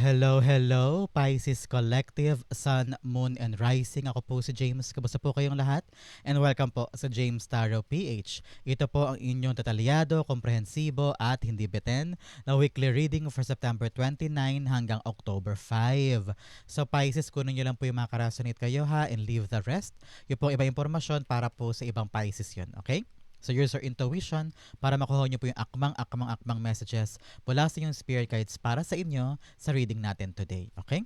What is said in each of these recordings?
Hello, hello, Pisces Collective, Sun, Moon, and Rising. Ako po si James. Kamusta po kayong lahat? And welcome po sa James Tarot PH. Ito po ang inyong detalyado, komprehensibo, at hindi beten na weekly reading for September 29 hanggang October 5. So Pisces, kunin nyo lang po yung mga karasanit kayo ha and leave the rest. Yung po iba impormasyon para po sa ibang Pisces yun, okay? So use your intuition para makuha nyo po yung akmang-akmang-akmang messages mula sa inyong spirit guides para sa inyo sa reading natin today. Okay?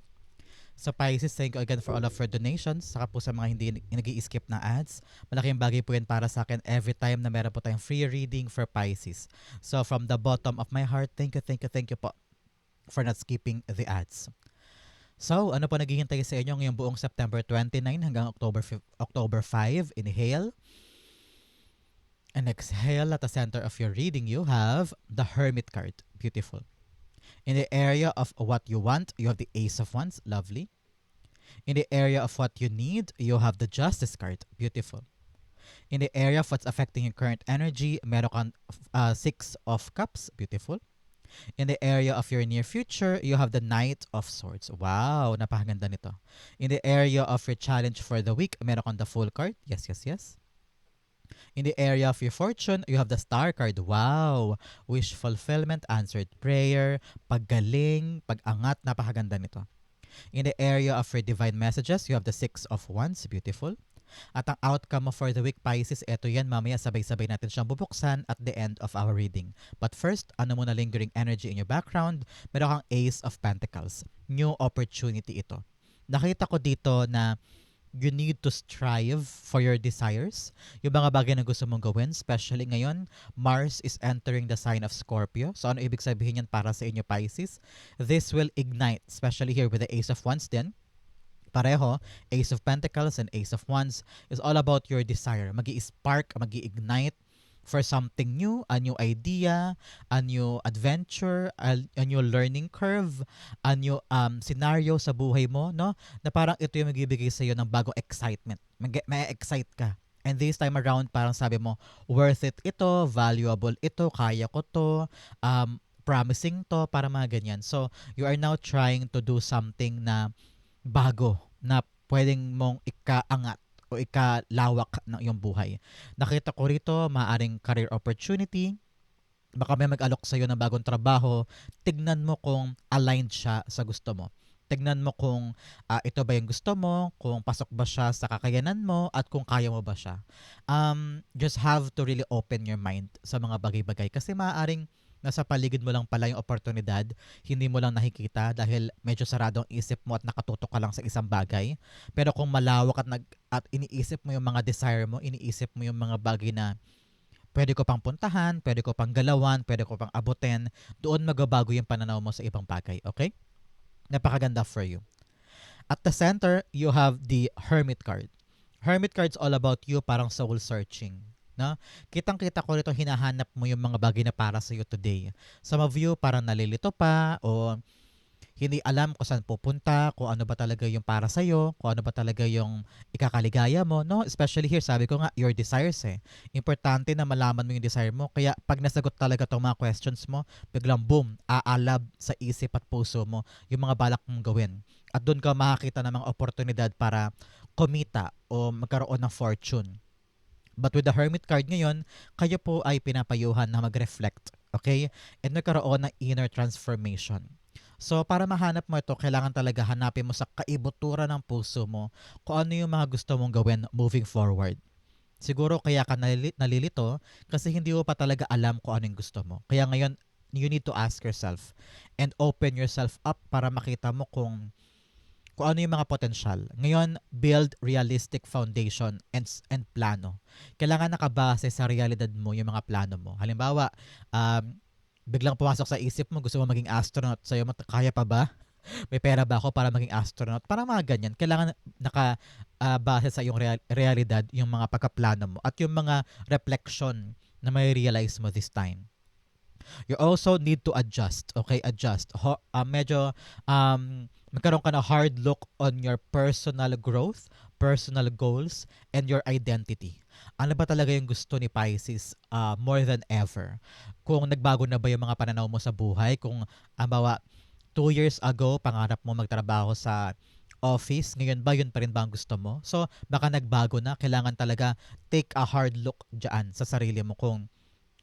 So Pisces, thank you again for all of your donations. Saka po sa mga hindi nag skip na ads. Malaking bagay po yan para sa akin every time na meron po tayong free reading for Pisces. So from the bottom of my heart, thank you, thank you, thank you po for not skipping the ads. So, ano po naghihintay sa inyo ngayong buong September 29 hanggang October 5, October 5? Inhale. And exhale at the center of your reading, you have the Hermit card. Beautiful. In the area of what you want, you have the Ace of Wands. Lovely. In the area of what you need, you have the Justice card. Beautiful. In the area of what's affecting your current energy, meron kang uh, Six of Cups. Beautiful. In the area of your near future, you have the Knight of Swords. Wow, napakaganda nito. In the area of your challenge for the week, meron kang the Full card. Yes, yes, yes. In the area of your fortune, you have the star card. Wow! Wish fulfillment, answered prayer, paggaling, pag-angat, napakaganda nito. In the area of your divine messages, you have the six of wands. Beautiful. At ang outcome for the week, Pisces, eto yan, mamaya sabay-sabay natin siyang bubuksan at the end of our reading. But first, ano muna lingering energy in your background? Meron kang Ace of Pentacles. New opportunity ito. Nakita ko dito na you need to strive for your desires. Yung mga bagay na gusto mong gawin, especially ngayon, Mars is entering the sign of Scorpio. So ano ibig sabihin yan para sa inyo Pisces? This will ignite, especially here with the Ace of Wands din. Pareho, Ace of Pentacles and Ace of Wands is all about your desire. Magi spark magi ignite for something new, a new idea, a new adventure, a, a new learning curve, a new um, scenario sa buhay mo, no? Na parang ito yung magbibigay sa iyo ng bagong excitement. May excite ka. And this time around, parang sabi mo, worth it ito, valuable ito, kaya ko to, um, promising to, para mga ganyan. So, you are now trying to do something na bago, na pwedeng mong ikaangat o ikalawak ng iyong buhay. Nakita ko rito, maaring career opportunity, baka may mag-alok sa iyo ng bagong trabaho, tignan mo kung aligned siya sa gusto mo. Tignan mo kung uh, ito ba yung gusto mo, kung pasok ba siya sa kakayanan mo, at kung kaya mo ba siya. Um, just have to really open your mind sa mga bagay-bagay kasi maaaring nasa paligid mo lang pala yung oportunidad, hindi mo lang nakikita dahil medyo sarado ang isip mo at nakatutok ka lang sa isang bagay. Pero kung malawak at, nag, at iniisip mo yung mga desire mo, iniisip mo yung mga bagay na pwede ko pang puntahan, pwede ko pang galawan, pwede ko pang abutin, doon magbabago yung pananaw mo sa ibang bagay, okay? Napakaganda for you. At the center, you have the Hermit card. Hermit card's all about you, parang soul searching No? Kitang-kita ko rito hinahanap mo yung mga bagay na para sa iyo today. Some of you parang nalilito pa o hindi alam kung saan pupunta, kung ano ba talaga yung para sa iyo, kung ano ba talaga yung ikakaligaya mo, no? Especially here, sabi ko nga, your desires eh. Importante na malaman mo yung desire mo. Kaya pag nasagot talaga tong mga questions mo, biglang boom, aalab sa isip at puso mo yung mga balak mong gawin. At doon ka makakita ng mga oportunidad para kumita o magkaroon ng fortune. But with the Hermit card ngayon, kayo po ay pinapayuhan na mag-reflect. Okay? And nagkaroon ng inner transformation. So, para mahanap mo ito, kailangan talaga hanapin mo sa kaibutura ng puso mo kung ano yung mga gusto mong gawin moving forward. Siguro kaya ka nalilito kasi hindi mo pa talaga alam kung ano yung gusto mo. Kaya ngayon, you need to ask yourself and open yourself up para makita mo kung kung ano yung mga potensyal. Ngayon, build realistic foundation and, and plano. Kailangan nakabase sa realidad mo yung mga plano mo. Halimbawa, um, biglang pumasok sa isip mo, gusto mo maging astronaut. Sa'yo, kaya pa ba? May pera ba ako para maging astronaut? Para mga ganyan. Kailangan nakabase uh, sa iyong real, realidad yung mga pagkaplano mo at yung mga reflection na may realize mo this time. You also need to adjust. Okay, adjust. Ho, uh, medyo um, magkaroon ka na hard look on your personal growth, personal goals, and your identity. Ano ba talaga yung gusto ni Pisces uh, more than ever? Kung nagbago na ba yung mga pananaw mo sa buhay, kung ambawa, two years ago, pangarap mo magtrabaho sa office, ngayon ba yun pa rin ba ang gusto mo? So, baka nagbago na, kailangan talaga take a hard look dyan sa sarili mo kung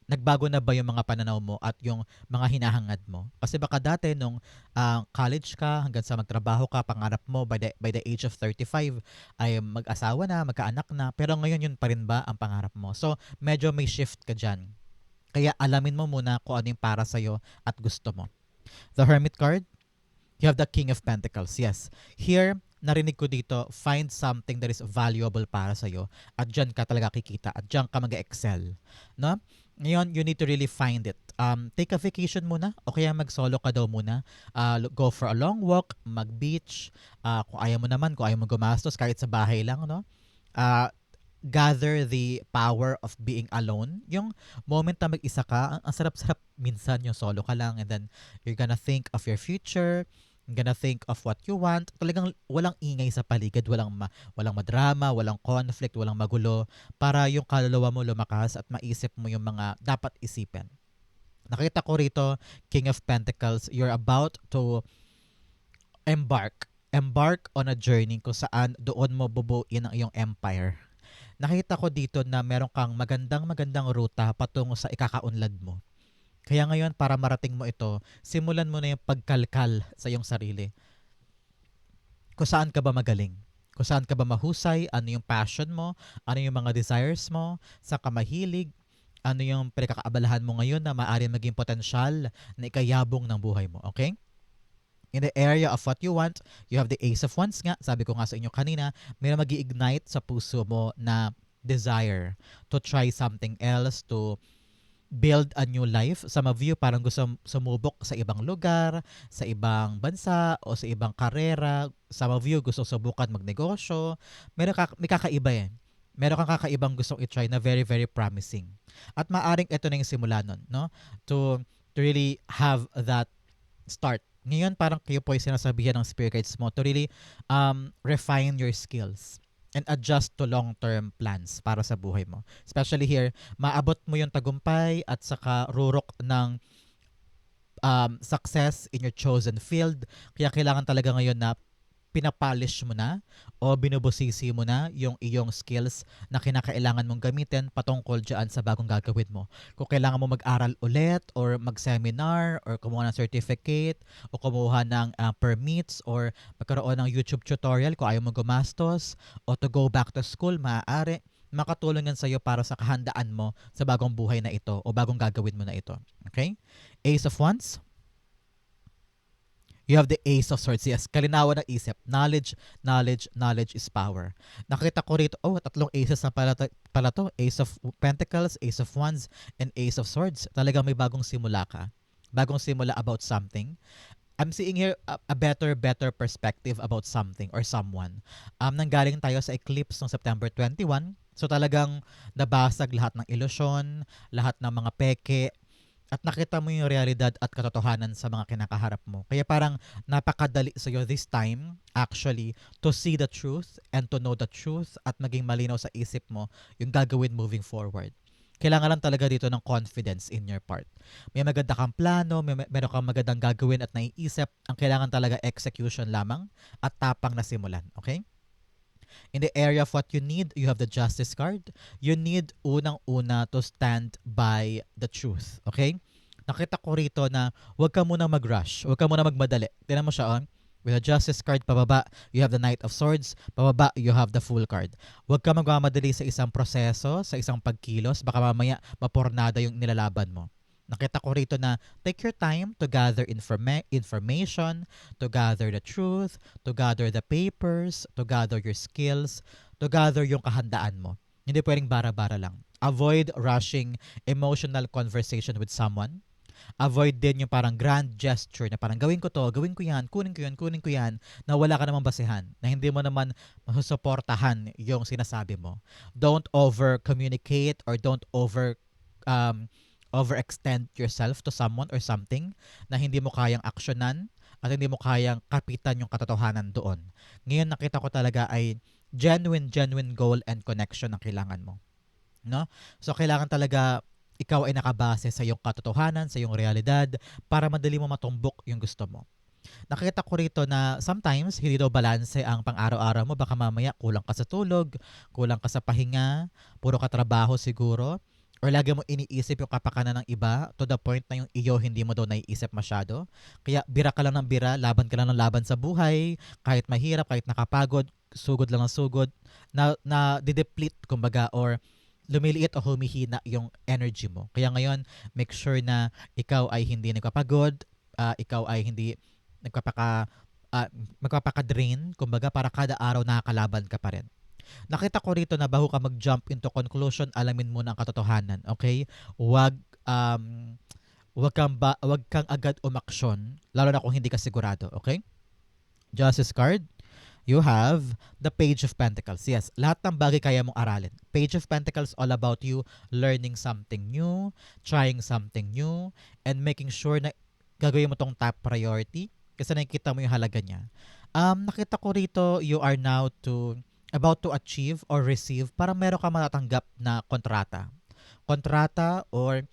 nagbago na ba yung mga pananaw mo at yung mga hinahangad mo. Kasi baka dati nung ah, college ka, hanggang sa magtrabaho ka, pangarap mo by the, by the age of 35 ay mag-asawa na, magkaanak na, pero ngayon yun pa rin ba ang pangarap mo? So, medyo may shift ka dyan. Kaya alamin mo muna kung ano yung para sa'yo at gusto mo. The Hermit card, you have the King of Pentacles. Yes. Here, narinig ko dito, find something that is valuable para sa'yo at dyan ka talaga kikita at dyan ka mag-excel. No? Ngayon, you need to really find it. Um, take a vacation muna o kaya mag-solo ka daw muna. Uh, go for a long walk, mag-beach. Uh, kung ayaw mo naman, kung ayaw mo gumastos, kahit sa bahay lang, no? Uh, gather the power of being alone. Yung moment na mag-isa ka, ang, ang sarap-sarap minsan yung solo ka lang and then you're gonna think of your future, gonna think of what you want. Talagang walang ingay sa paligid, walang ma, walang madrama, walang conflict, walang magulo para yung kaluluwa mo lumakas at maisip mo yung mga dapat isipin. Nakita ko rito, King of Pentacles, you're about to embark embark on a journey kung saan doon mo bubuin ang iyong empire nakita ko dito na meron kang magandang magandang ruta patungo sa ikakaunlad mo. Kaya ngayon, para marating mo ito, simulan mo na yung pagkalkal sa iyong sarili. Kung saan ka ba magaling? Kung saan ka ba mahusay? Ano yung passion mo? Ano yung mga desires mo? Sa ka mahilig? Ano yung pinakakaabalahan mo ngayon na maaari maging potensyal na ikayabong ng buhay mo? Okay? in the area of what you want, you have the Ace of Wands nga. Sabi ko nga sa inyo kanina, may mag ignite sa puso mo na desire to try something else, to build a new life. Some of you parang gusto sumubok sa ibang lugar, sa ibang bansa, o sa ibang karera. Some of you gusto subukan magnegosyo. Meron ka, may kakaiba yan. Meron kang kakaibang gustong i-try na very, very promising. At maaring ito na yung simula nun, no? To, to really have that start ngayon, parang kayo po ay sinasabihan ng spirit guides mo to really um, refine your skills and adjust to long-term plans para sa buhay mo. Especially here, maabot mo yung tagumpay at saka rurok ng um, success in your chosen field. Kaya kailangan talaga ngayon na pinapolish mo na o binubusisi mo na yung iyong skills na kinakailangan mong gamitin patungkol dyan sa bagong gagawin mo. Kung kailangan mo mag-aral ulit or mag-seminar or kumuha ng certificate o kumuha ng uh, permits or magkaroon ng YouTube tutorial kung ayaw mo gumastos o to go back to school, maaari makatulong yan sa'yo para sa kahandaan mo sa bagong buhay na ito o bagong gagawin mo na ito. Okay? Ace of Wands, You have the Ace of Swords. Yes, kalinawan ng isip. Knowledge, knowledge, knowledge is power. Nakita ko rito, oh, tatlong aces na pala, pala to. Ace of Pentacles, Ace of Wands, and Ace of Swords. Talagang may bagong simula ka. Bagong simula about something. I'm seeing here a, a better, better perspective about something or someone. Um, nanggaling tayo sa eclipse ng September 21. So talagang nabasag lahat ng ilusyon, lahat ng mga peke, at nakita mo yung realidad at katotohanan sa mga kinakaharap mo. Kaya parang napakadali sa iyo this time actually to see the truth and to know the truth at maging malinaw sa isip mo yung gagawin moving forward. Kailangan lang talaga dito ng confidence in your part. May maganda kang plano, may meron kang magandang gagawin at naiisip. Ang kailangan talaga execution lamang at tapang na simulan. Okay? In the area of what you need, you have the justice card. You need unang-una to stand by the truth. Okay? Nakita ko rito na huwag ka muna mag-rush. Huwag ka muna magmadali. Tinan mo siya on. With the Justice card, pababa, you have the Knight of Swords. Pababa, you have the Fool card. Huwag ka magmamadali sa isang proseso, sa isang pagkilos. Baka mamaya mapornada yung nilalaban mo. Nakita ko rito na take your time to gather informa- information, to gather the truth, to gather the papers, to gather your skills, to gather yung kahandaan mo. Hindi pwedeng bara-bara lang. Avoid rushing emotional conversation with someone. Avoid din yung parang grand gesture na parang gawin ko to, gawin ko yan, kunin ko yan, kunin ko yan, na wala ka namang basehan, na hindi mo naman masusuportahan yung sinasabi mo. Don't over-communicate or don't over um, overextend yourself to someone or something na hindi mo kayang aksyonan at hindi mo kayang kapitan yung katotohanan doon. Ngayon nakita ko talaga ay genuine, genuine goal and connection ang kailangan mo. No? So kailangan talaga ikaw ay nakabase sa iyong katotohanan, sa iyong realidad para madali mo matumbok yung gusto mo. Nakita ko rito na sometimes hindi daw balanse ang pang-araw-araw mo. Baka mamaya kulang ka sa tulog, kulang ka sa pahinga, puro ka trabaho siguro, or lagi mo iniisip yung kapakanan ng iba to the point na yung iyo hindi mo daw naiisip masyado. Kaya bira ka lang ng bira, laban ka lang ng laban sa buhay, kahit mahirap, kahit nakapagod, sugod lang ng sugod, na, na dideplete kumbaga or lumiliit o humihina yung energy mo. Kaya ngayon, make sure na ikaw ay hindi nagpapagod, ah, ikaw ay hindi nagpapaka ah, magpapaka-drain, kumbaga para kada araw nakakalaban ka pa rin. Nakita ko rito na bago ka mag-jump into conclusion, alamin mo ang katotohanan, okay? Wag um wag kang ba, wag kang agad umaksyon lalo na kung hindi ka sigurado, okay? Justice card, you have the Page of Pentacles. Yes, lahat ng bagay kaya mong aralin. Page of Pentacles all about you learning something new, trying something new, and making sure na gagawin mo tong top priority kasi nakikita mo yung halaga niya. Um, nakita ko rito, you are now to about to achieve or receive para meron ka matatanggap na kontrata. Kontrata or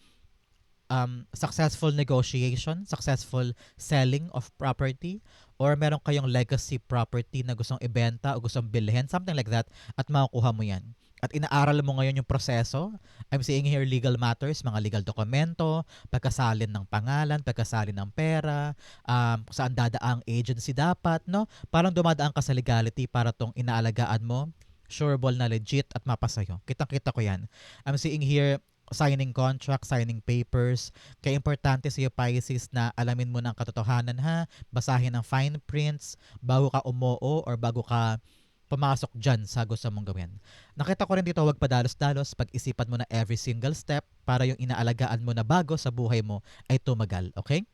um, successful negotiation, successful selling of property, or meron kayong legacy property na gustong ibenta o gustong bilhin, something like that, at makukuha mo yan. At inaaral mo ngayon yung proseso. I'm seeing here legal matters, mga legal dokumento, pagkasalin ng pangalan, pagkasalin ng pera, um, saan dadaang agency dapat, no? Parang dumadaan ka sa legality para tong inaalagaan mo, sureable na legit at mapasayo. Kitang-kita ko yan. I'm seeing here signing contract, signing papers. Kaya importante sa iyo, Pisces, na alamin mo ng katotohanan ha, basahin ang fine prints bago ka umoo or bago ka pumasok dyan sa gusto mong gawin. Nakita ko rin dito, huwag padalos-dalos, pag-isipan mo na every single step para yung inaalagaan mo na bago sa buhay mo ay tumagal, okay?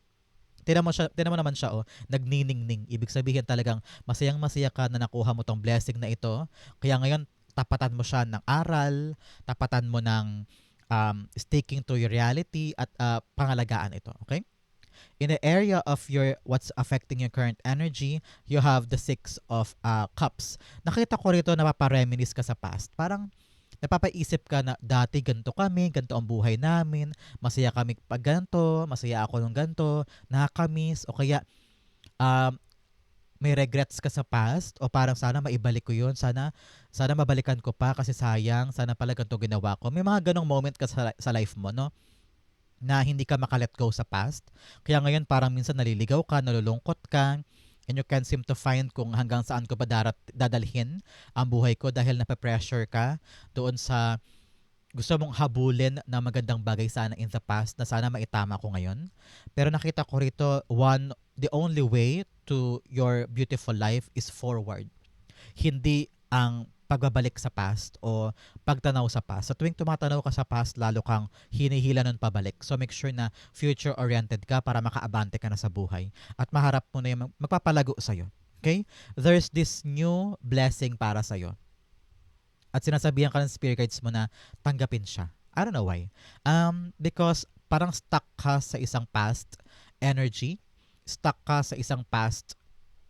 Tinan mo, siya, tinan mo naman siya, oh, nagniningning. Ibig sabihin talagang masayang masaya ka na nakuha mo tong blessing na ito. Kaya ngayon, tapatan mo siya ng aral, tapatan mo ng um, sticking to your reality at uh, pangalagaan ito, okay? In the area of your what's affecting your current energy, you have the six of uh, cups. Nakita ko rito na napapareminis ka sa past. Parang napapaisip ka na dati ganito kami, ganito ang buhay namin, masaya kami pag ganito, masaya ako nung ganito, nakakamiss, o kaya um, may regrets ka sa past o parang sana maibalik ko yun. Sana sana mabalikan ko pa kasi sayang. Sana pala ganito ginawa ko. May mga ganong moment ka sa, sa life mo no na hindi ka makalet go sa past. Kaya ngayon parang minsan naliligaw ka, nalulungkot ka, and you can't seem to find kung hanggang saan ko ba darat, dadalhin ang buhay ko dahil nape-pressure ka doon sa gusto mong habulin na magandang bagay sana in the past na sana maitama ko ngayon. Pero nakita ko rito, one, the only way to your beautiful life is forward. Hindi ang pagbabalik sa past o pagtanaw sa past. Sa tuwing tumatanaw ka sa past, lalo kang hinihila nun pabalik. So make sure na future-oriented ka para makaabante ka na sa buhay. At maharap mo na yung magpapalago sa'yo. Okay? There's this new blessing para sa'yo. At sinasabihan ka ng spirit guides mo na tanggapin siya. I don't know why. Um, because parang stuck ka sa isang past energy, stuck ka sa isang past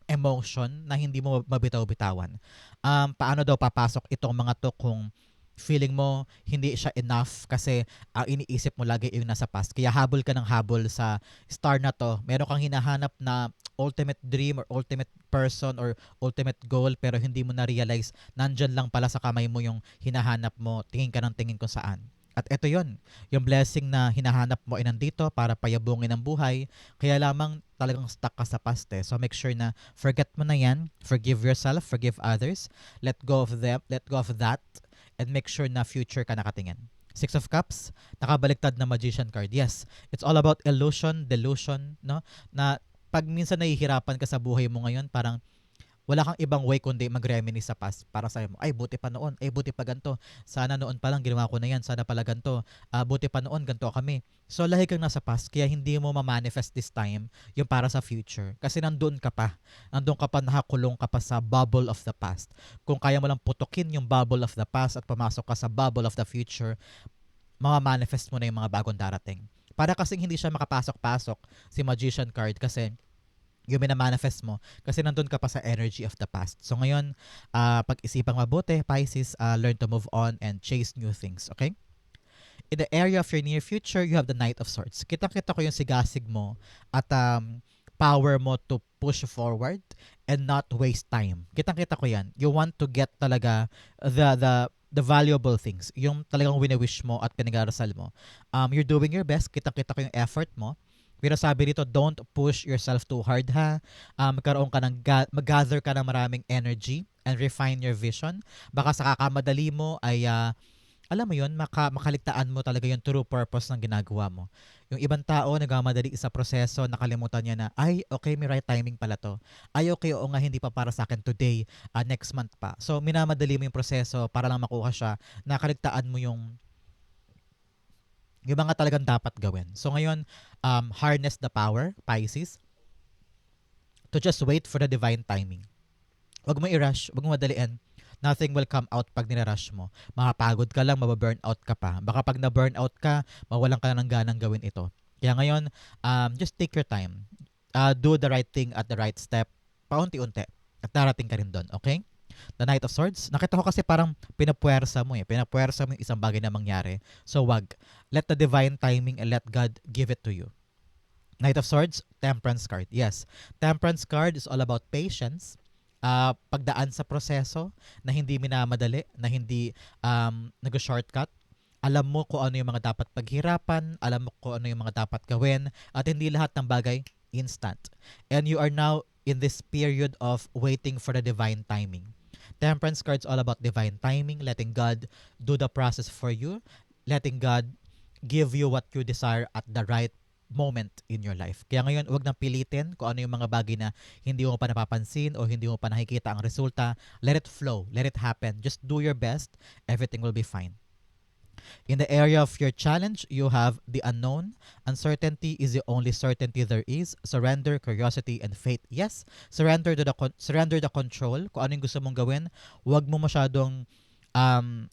emotion na hindi mo mabitaw-bitawan. Um, paano daw papasok itong mga to kung feeling mo hindi siya enough kasi ang iniisip mo lagi yung nasa past. Kaya habol ka ng habol sa star na to. Meron kang hinahanap na ultimate dream or ultimate person or ultimate goal pero hindi mo na-realize nandyan lang pala sa kamay mo yung hinahanap mo. Tingin ka ng tingin kung saan. At ito yon yung blessing na hinahanap mo ay nandito para payabungin ang buhay. Kaya lamang talagang stuck ka sa past eh. So make sure na forget mo na yan. Forgive yourself, forgive others. Let go of them, let go of that. And make sure na future ka nakatingin. Six of Cups, nakabaliktad na Magician card. Yes, it's all about illusion, delusion, no? Na pag minsan nahihirapan ka sa buhay mo ngayon, parang wala kang ibang way kundi mag-reminisce sa past para sa mo. Ay, buti pa noon. Ay, buti pa ganto. Sana noon pa lang ginawa ko na yan. Sana pala ganto. Uh, buti pa noon, ganto kami. So, lahi kang nasa past. Kaya hindi mo ma-manifest this time yung para sa future. Kasi nandun ka pa. Nandun ka pa, nakakulong ka pa sa bubble of the past. Kung kaya mo lang putukin yung bubble of the past at pumasok ka sa bubble of the future, mga-manifest mo na yung mga bagong darating. Para kasing hindi siya makapasok-pasok si Magician card kasi yung minamanifest mo kasi nandun ka pa sa energy of the past. So ngayon, uh, pag-isipang mabuti, Pisces, uh, learn to move on and chase new things, okay? In the area of your near future, you have the Knight of Swords. Kita-kita ko yung sigasig mo at um, power mo to push forward and not waste time. Kitang-kita ko yan. You want to get talaga the, the, the valuable things. Yung talagang wini-wish mo at pinag-arasal mo. Um, you're doing your best. Kitang-kita ko yung effort mo. Pero sabi dito, don't push yourself too hard ha. Um, magkaroon ka ng, ga- mag-gather ka ng maraming energy and refine your vision. Baka sa kakamadali mo ay ah, alam mo yun, maka, makaligtaan mo talaga yung true purpose ng ginagawa mo. Yung ibang tao, nagmamadali sa proseso, nakalimutan niya na, ay, okay, may right timing pala to. Ay, okay, oo nga, hindi pa para sa akin today, ah, next month pa. So, minamadali mo yung proseso para lang makuha siya, nakaligtaan mo yung yung mga talagang dapat gawin. So, ngayon, um, harness the power, Pisces, to just wait for the divine timing. Huwag mo i-rush, huwag mo madaliin. Nothing will come out pag nilarush mo. Makapagod ka lang, mababurn out ka pa. Baka pag na-burn out ka, mawalan ka na ng ganang gawin ito. Kaya ngayon, um, just take your time. Uh, do the right thing at the right step. Paunti-unti. At darating ka rin doon, okay? The Knight of Swords. Nakita ko kasi parang pinapuwersa mo eh. Pinapuwersa mo yung isang bagay na mangyari. So wag. Let the divine timing and let God give it to you. Knight of Swords, Temperance card. Yes. Temperance card is all about patience, uh, pagdaan sa proseso na hindi minamadali, na hindi um, nag-shortcut. Alam mo kung ano yung mga dapat paghirapan, alam mo kung ano yung mga dapat gawin, at hindi lahat ng bagay instant. And you are now in this period of waiting for the divine timing. Temperance card's all about divine timing, letting God do the process for you, letting God give you what you desire at the right moment in your life. Kaya ngayon, huwag nang pilitin kung ano yung mga bagay na hindi mo pa napapansin o hindi mo pa nakikita ang resulta. Let it flow. Let it happen. Just do your best. Everything will be fine. In the area of your challenge, you have the unknown. Uncertainty is the only certainty there is. Surrender, curiosity, and faith. Yes, surrender to the con- surrender the control. Kung ano yung gusto mong gawin, huwag mo masyadong um,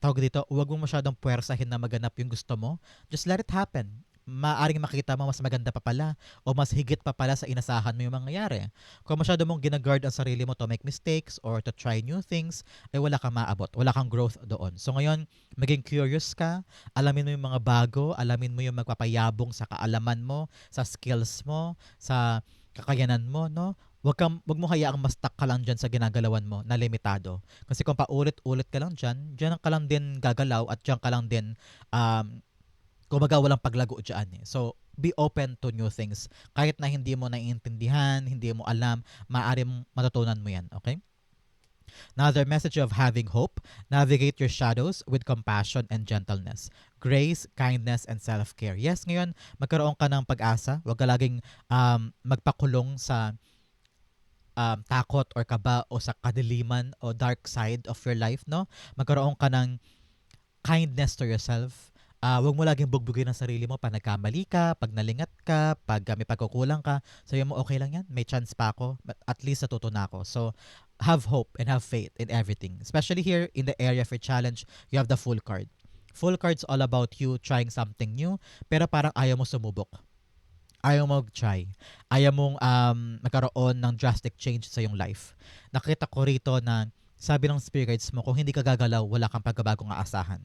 tawag dito, huwag mo masyadong puwersahin na maganap yung gusto mo. Just let it happen maaring makita mo mas maganda pa pala o mas higit pa pala sa inasahan mo yung mangyayari. Kung masyado mong ginaguard ang sarili mo to make mistakes or to try new things, ay wala kang maabot. Wala kang growth doon. So ngayon, maging curious ka, alamin mo yung mga bago, alamin mo yung magpapayabong sa kaalaman mo, sa skills mo, sa kakayanan mo, no? Wag kang wag mo hayaang ma-stuck ka lang diyan sa ginagalawan mo na limitado. Kasi kung paulit-ulit ka lang diyan, diyan ka lang din gagalaw at diyan ka lang din um, kumbaga walang paglago dyan eh. So, be open to new things. Kahit na hindi mo naiintindihan, hindi mo alam, maaari matutunan mo yan, okay? Another message of having hope, navigate your shadows with compassion and gentleness. Grace, kindness, and self-care. Yes, ngayon, magkaroon ka ng pag-asa. Huwag ka laging um, magpakulong sa um, takot or kaba o sa kadiliman o dark side of your life, no? Magkaroon ka ng kindness to yourself, uh, wag mo laging bugbugin ang sarili mo pag nagkamali ka, pag nalingat ka, pag uh, may pagkukulang ka. Sabi mo, okay lang yan, may chance pa ako, but at least natuto na ako. So, have hope and have faith in everything. Especially here in the area for challenge, you have the full card. Full card's all about you trying something new, pero parang ayaw mo sumubok. Ayaw mo mag-try. Ayaw mong um, magkaroon ng drastic change sa iyong life. Nakita ko rito na sabi ng spirit guides mo, kung hindi ka gagalaw, wala kang pagbabagong aasahan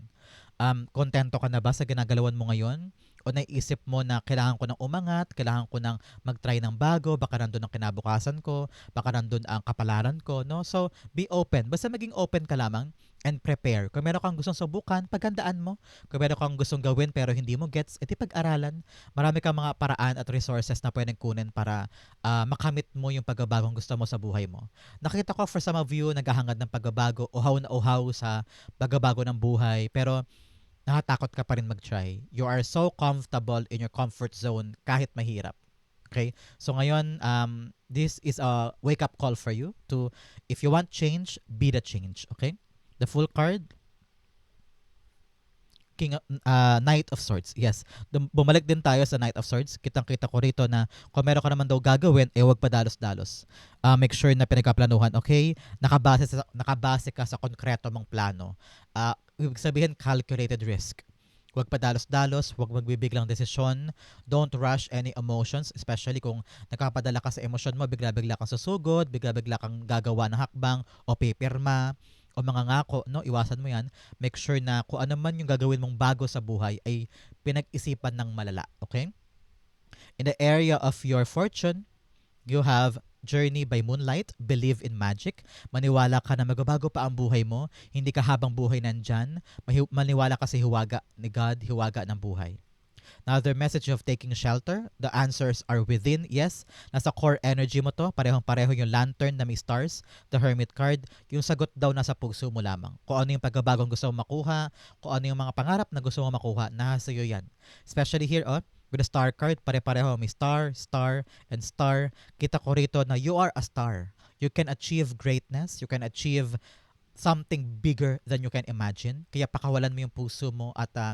um, kontento ka na ba sa ginagalawan mo ngayon? O naisip mo na kailangan ko ng umangat, kailangan ko ng mag-try ng bago, baka nandun ang kinabukasan ko, baka nandun ang kapalaran ko, no? So, be open. Basta maging open ka lamang and prepare. Kung meron kang gustong subukan, pagandaan mo. Kung meron kang gustong gawin pero hindi mo gets, edi pag-aralan. Marami kang mga paraan at resources na pwedeng kunin para uh, makamit mo yung pagbabagong gusto mo sa buhay mo. Nakita ko for some of you, naghahangad ng pagbabago, uhaw na uhaw sa pagbabago ng buhay, pero natatakot ka pa rin mag-try. You are so comfortable in your comfort zone kahit mahirap. Okay? So ngayon, um, this is a wake-up call for you to, if you want change, be the change. Okay? The full card, King uh, Knight of Swords. Yes. Bumalik din tayo sa Knight of Swords. Kitang-kita ko rito na kung meron ka naman daw gagawin, eh wag pa dalos-dalos. Uh, make sure na pinagkaplanuhan, okay? Nakabase sa nakabase ka sa konkreto mong plano. Uh, ibig sabihin calculated risk. Huwag padalos-dalos, huwag magbibiglang desisyon. Don't rush any emotions, especially kung nakapadala ka sa emosyon mo, bigla-bigla kang susugod, bigla-bigla kang gagawa ng hakbang o pipirma o mga ngako, no? Iwasan mo 'yan. Make sure na kung ano man yung gagawin mong bago sa buhay ay pinag-isipan ng malala, okay? In the area of your fortune, You have Journey by Moonlight, Believe in Magic. Maniwala ka na magbabago pa ang buhay mo. Hindi ka habang buhay nandyan. Maniwala ka sa hiwaga ni God, hiwaga ng buhay. Another message of taking shelter. The answers are within. Yes, nasa core energy mo to. Parehong pareho yung lantern na may stars, the hermit card. Yung sagot daw nasa puso mo lamang. Kung ano yung pagbabagong gusto mo makuha, kung ano yung mga pangarap na gusto mo makuha, nasa iyo yan. Especially here, oh, with the star card, pare-pareho. May star, star, and star. Kita ko rito na you are a star. You can achieve greatness. You can achieve something bigger than you can imagine. Kaya pakawalan mo yung puso mo at ah,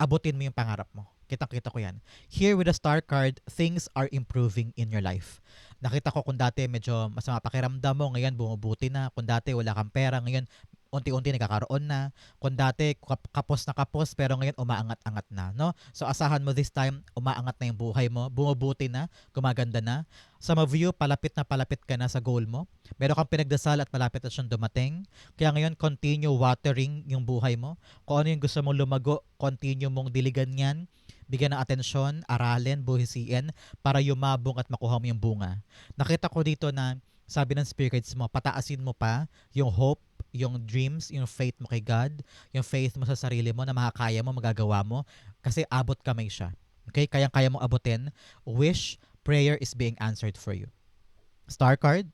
abutin mo yung pangarap mo. Kitang-kita ko yan. Here with the star card, things are improving in your life. Nakita ko kung dati medyo masama pakiramdam mo, ngayon bumubuti na. Kung dati wala kang pera, ngayon unti-unti nagkakaroon na. Kung dati kap- kapos na kapos, pero ngayon umaangat-angat na. No? So asahan mo this time, umaangat na yung buhay mo, bumubuti na, gumaganda na. Some of you, palapit na palapit ka na sa goal mo. Meron kang pinagdasal at malapit na siyang dumating. Kaya ngayon, continue watering yung buhay mo. Kung ano yung gusto mong lumago, continue mong diligan yan. Bigyan ng atensyon, aralin, buhisiin para yumabong at makuha mo yung bunga. Nakita ko dito na sabi ng spirit guides mo, pataasin mo pa yung hope, yung dreams, yung faith mo kay God, yung faith mo sa sarili mo na makakaya mo, magagawa mo kasi abot kamay siya. Okay? Kayang-kaya mong abutin. Wish, prayer is being answered for you. Star card,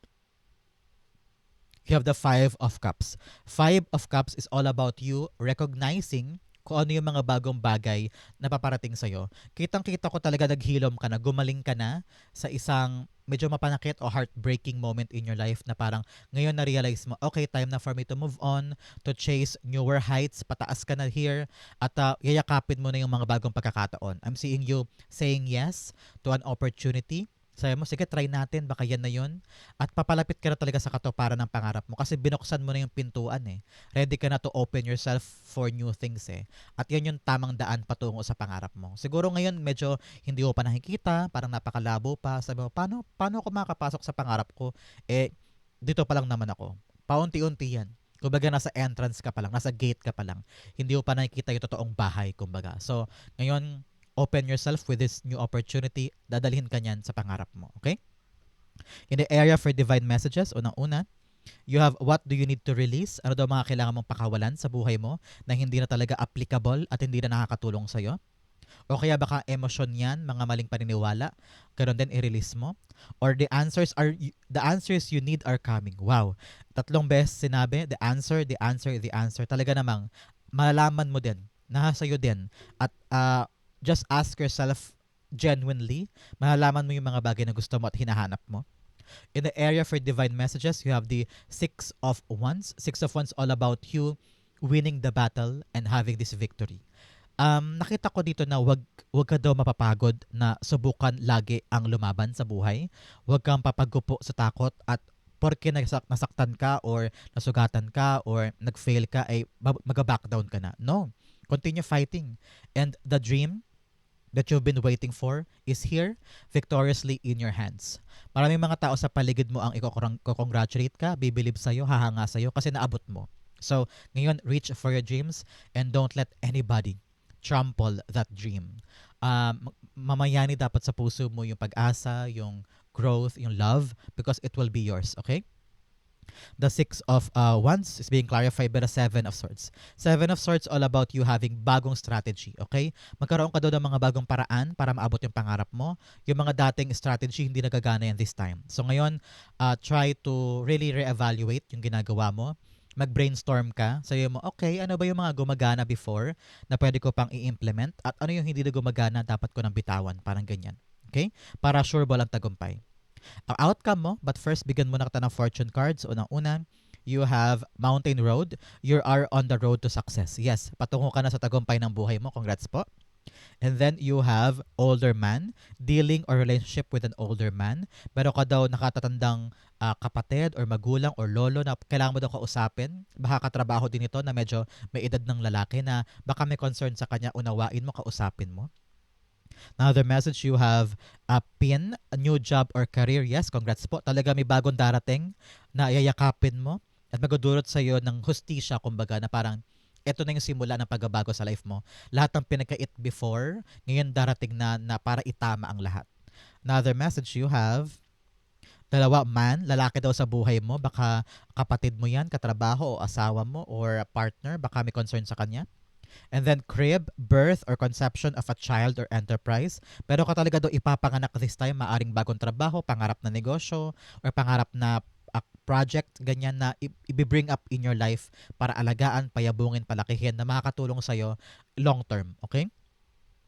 you have the Five of Cups. Five of Cups is all about you recognizing kung ano yung mga bagong bagay na paparating sa'yo. Kitang-kita ko talaga naghilom ka na, gumaling ka na sa isang medyo mapanakit o heartbreaking moment in your life na parang ngayon na-realize mo, okay, time na for me to move on, to chase newer heights, pataas ka na here, at uh, yayakapin mo na yung mga bagong pagkakataon. I'm seeing you saying yes to an opportunity sabi mo, sige, try natin, baka yan na yun. At papalapit ka na talaga sa katuparan ng pangarap mo kasi binuksan mo na yung pintuan eh. Ready ka na to open yourself for new things eh. At yan yung tamang daan patungo sa pangarap mo. Siguro ngayon medyo hindi mo pa nakikita, parang napakalabo pa. Sabi mo, paano, paano ako makakapasok sa pangarap ko? Eh, dito pa lang naman ako. Paunti-unti yan. Kumbaga nasa entrance ka pa lang, nasa gate ka pa lang. Hindi mo pa nakikita yung totoong bahay, kumbaga. So, ngayon, open yourself with this new opportunity, dadalhin ka niyan sa pangarap mo. Okay? In the area for divine messages, unang-una, you have what do you need to release? Ano daw mga kailangan mong pakawalan sa buhay mo na hindi na talaga applicable at hindi na nakakatulong sa'yo? O kaya baka emosyon yan, mga maling paniniwala, ganun din i-release mo? Or the answers are the answers you need are coming. Wow. Tatlong beses sinabi, the answer, the answer, the answer. Talaga namang malalaman mo din, nasa iyo din. At uh, just ask yourself genuinely, malalaman mo yung mga bagay na gusto mo at hinahanap mo. In the area for divine messages, you have the Six of Wands. Six of Wands all about you winning the battle and having this victory. Um, nakita ko dito na wag, wag ka daw mapapagod na subukan lagi ang lumaban sa buhay. Wag kang papagupo sa takot at porke nasak nasaktan ka or nasugatan ka or nag-fail ka ay mag-back ka na. No. Continue fighting. And the dream that you've been waiting for is here, victoriously in your hands. Maraming mga tao sa paligid mo ang i-congratulate ka, bibilib sa'yo, hahanga sa'yo kasi naabot mo. So, ngayon, reach for your dreams and don't let anybody trample that dream. Um, mamayani dapat sa puso mo yung pag-asa, yung growth, yung love, because it will be yours, okay? The Six of uh, Wands is being clarified by the Seven of Swords. Seven of Swords all about you having bagong strategy, okay? Magkaroon ka daw ng mga bagong paraan para maabot yung pangarap mo. Yung mga dating strategy hindi nagagana yan this time. So ngayon, uh, try to really re-evaluate yung ginagawa mo mag-brainstorm ka, sabi mo, okay, ano ba yung mga gumagana before na pwede ko pang i-implement at ano yung hindi na gumagana dapat ko nang bitawan, parang ganyan. Okay? Para sure ball ang tagumpay. Ang outcome mo, but first, bigyan mo na kita ng fortune cards. Unang-una, you have Mountain Road. You are on the road to success. Yes, patungo ka na sa tagumpay ng buhay mo. Congrats po. And then you have older man, dealing or relationship with an older man. Pero ka daw nakatatandang uh, kapatid or magulang or lolo na kailangan mo daw kausapin. Baka katrabaho din ito na medyo may edad ng lalaki na baka may concern sa kanya, unawain mo, kausapin mo. Another message you have a pin, a new job or career. Yes, congrats po. Talaga may bagong darating na yayakapin mo at magdudulot sa iyo ng hustisya kumbaga na parang ito na yung simula ng pagbabago sa life mo. Lahat ng pinagkait before, ngayon darating na, na para itama ang lahat. Another message you have Dalawa man, lalaki daw sa buhay mo, baka kapatid mo yan, katrabaho o asawa mo or partner, baka may concern sa kanya. And then crib, birth or conception of a child or enterprise. Pero ka talaga daw ipapanganak this time, maaring bagong trabaho, pangarap na negosyo, or pangarap na project, ganyan na i-bring up in your life para alagaan, payabungin, palakihin na makakatulong sa'yo long term. Okay?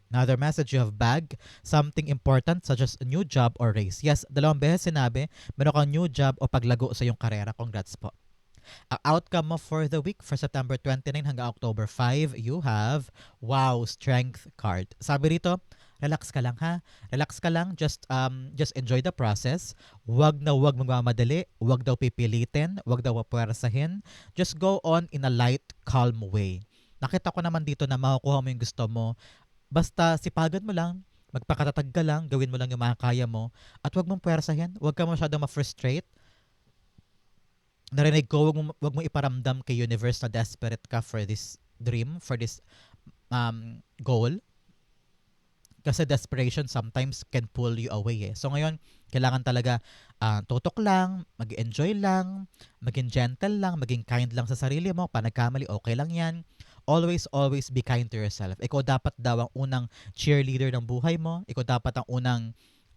Another message you have bag, something important such as a new job or raise. Yes, dalawang beses sinabi, meron kang new job o paglago sa iyong karera. Congrats po. Ang outcome mo for the week for September 29 hanggang October 5, you have, wow, strength card. Sabi rito, relax ka lang ha. Relax ka lang, just um just enjoy the process. Wag na wag magmamadali, wag daw pipilitin, wag daw papuwersahin. Just go on in a light, calm way. Nakita ko naman dito na makukuha mo yung gusto mo. Basta sipagan mo lang, magpakatatag ka lang, gawin mo lang yung makakaya mo, at wag mong puwersahin, wag ka masyadong ma-frustrate. Narinig ko, wag mo, wag mo iparamdam kay universe na desperate ka for this dream, for this um, goal. Kasi desperation sometimes can pull you away eh. So ngayon, kailangan talaga ah, tutok lang, mag-enjoy lang, maging gentle lang, maging kind lang sa sarili mo. Pa nagkamali, okay lang yan. Always, always be kind to yourself. Ikaw dapat daw ang unang cheerleader ng buhay mo. Ikaw dapat ang unang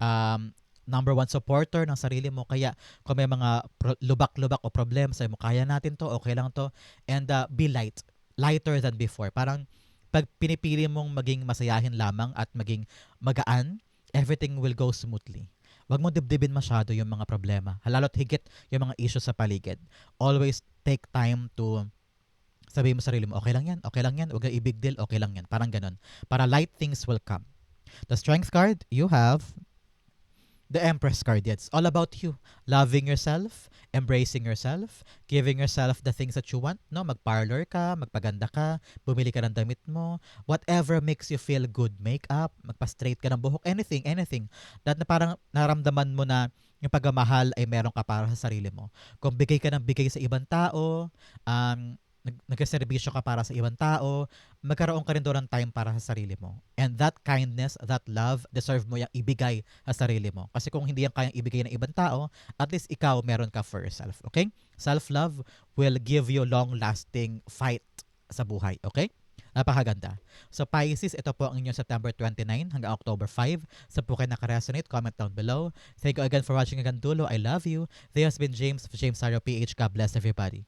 um, number one supporter ng sarili mo. Kaya kung may mga pro- lubak-lubak o problem sa mo, kaya natin to, okay lang to. And uh, be light. Lighter than before. Parang pag pinipili mong maging masayahin lamang at maging magaan, everything will go smoothly. Huwag mo dibdibin masyado yung mga problema. Lalo't higit yung mga issues sa paligid. Always take time to sabihin mo sa sarili mo, okay lang yan, okay lang yan, huwag na i-big deal, okay lang yan. Parang ganun. Para light things will come. The strength card, you have the Empress card. It's all about you. Loving yourself, embracing yourself, giving yourself the things that you want. No, magparlor ka, magpaganda ka, bumili ka ng damit mo, whatever makes you feel good. Makeup, magpa-straight ka ng buhok, anything, anything. That na parang naramdaman mo na yung pagmamahal ay meron ka para sa sarili mo. Kung bigay ka ng bigay sa ibang tao, um, nag- nagkaserbisyo ka para sa ibang tao, magkaroon ka rin doon ng time para sa sarili mo. And that kindness, that love, deserve mo yung ibigay sa sarili mo. Kasi kung hindi yan kayang ibigay ng ibang tao, at least ikaw meron ka for yourself. Okay? Self-love will give you long-lasting fight sa buhay. Okay? Napakaganda. So Pisces, ito po ang inyong September 29 hanggang October 5. Sa po kayo nakaresonate, comment down below. Thank you again for watching hanggang dulo. I love you. This has been James of James Saro PH. God bless everybody.